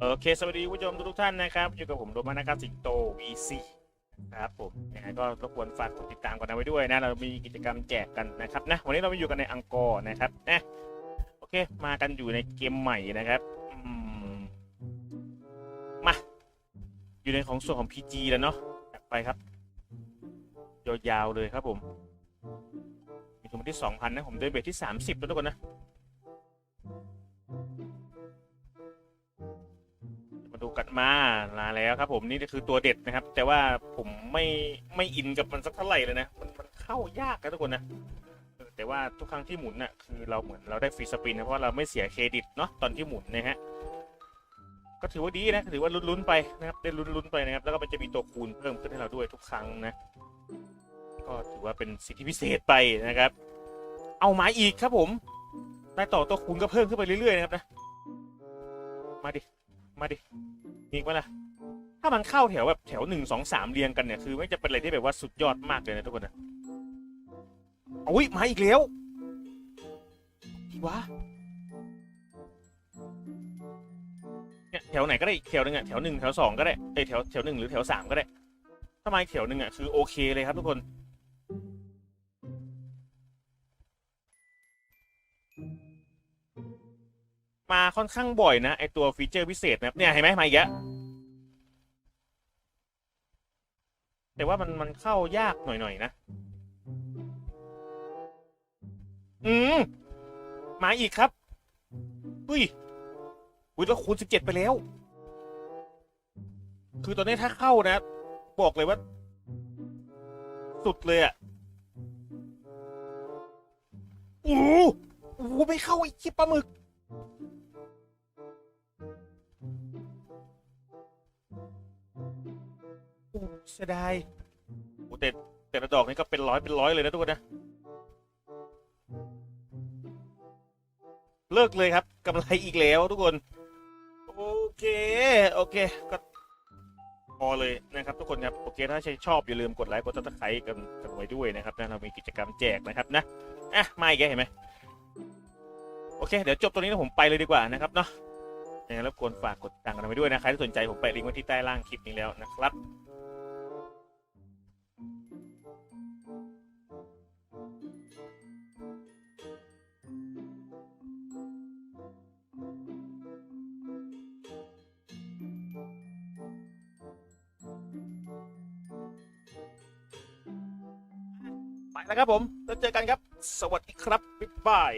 โอเค สวัสดีผู้ชมทุกท่านนะครับ อยู่กับผมโดมานะครับ สิงโต VC นะครับผมยังไงก็รบกวนฝากกดติดตามกันเอาไว้ด้วยนะ เรามีกิจกรรมแจกกันนะครับนะ วันนี้เราไปอยู่กันในอังกอร์นะครับนะโอเค มากันอยู่ในเกมใหม่นะครับมา อยู่ในของส่วนของ PG แล้วเนาะจัดไปครับ ยาวๆเลยครับผม มีถึงวันที่ 2,000 นะ ผมเดินเบรที่ 30 แล้วทุกคนนะ กันมามาแล้วครับ ผมนี่คือตัวเด็ดนะครับ แต่ว่าผมไม่ไม่อินกับมันสักเท่าไหร่เลยนะมันมันเข้ายากนะทุกคนนะแต่ว่าทุกครั้งที่หมุนน่ะคือเราเหมือนเราได้ฟรีสปินนะเพราะเราไม่เสียเครดิตเนาะตอนที่หมุนนะฮะก็ถือว่าดีนะถือว่าลุ้นๆไปนะครับได้ลุ้นๆไปนะครับ แล้วก็มันจะมีตัวคูณเพิ่มขึ้นให้เราด้วยทุกครั้งนะ ก็ถือว่าเป็นสิทธิพิเศษไปนะครับ เอามาอีกครับผมได้ต่อตัวคูณก็เพิ่มขึ้นไปเรื่อยๆนะครับนะมาดิ มาดิ มีอีกไหมล่ะถ้ามันเข้าแถวแบบแถวหนึ่งสองสามเรียงกันเนี่ยคือไม่จะเป็นอะไรที่แบบว่าสุดยอดมากเลยนะทุกคนนะอุ้ยมาอีกแล้วอีกวะเนี่ยแถวไหนก็ได้อีกแถวหนึ่งอะแถวหนึ่งแถวสองก็ได้เอ้ยแถวแถวหนึ่งหรือแถวสามก็ได้ถ้ามาแถวหนึ่งอะคือโอเคเลยครับทุกคน มาค่อนข้างบ่อยนะ ไอตัวฟีเจอร์พิเศษนะเนี่ยเห็นไหมมาอีกแล้วแต่ว่ามันมันเข้ายากหน่อยๆนะ อืม มาอีกครับอุ้ยอุ้ยแล้วคูณสิบเจ็ดไปแล้ว คือตอนนี้ถ้าเข้านะ บอกเลยว่า สุดเลยอะโอ้โหโอ้โหไม่เข้าไอ้ชิปปลาหมึก เสียดายโอ้แต่แต่ละดอกนี่ก็เป็นร้อยเป็นร้อยเลยนะทุกคนนะ เลิกเลยครับกำไรอีกแล้วทุกคน โอเค โอเค ก็พอเลยนะครับทุกคนครับโอเคถ้าใครชอบอย่าลืมกดไลค์กดติดตามกันกันไว้ด้วยนะครับนะเรามีกิจกรรมแจกนะครับนะอะมาอีกแล้วเห็นไหมโอเค เดี๋ยวจบตรงนี้แล้วผมไปเลยดีกว่านะครับเนาะยังไงรบกวนฝากกดติดตามกันไว้ด้วยนะใครที่สนใจผมไปลิงก์ไว้ที่ใต้ล่างคลิปนี้แล้วนะครับ นะครับผมแล้วเจอกันครับ สวัสดีครับบ๊ายบาย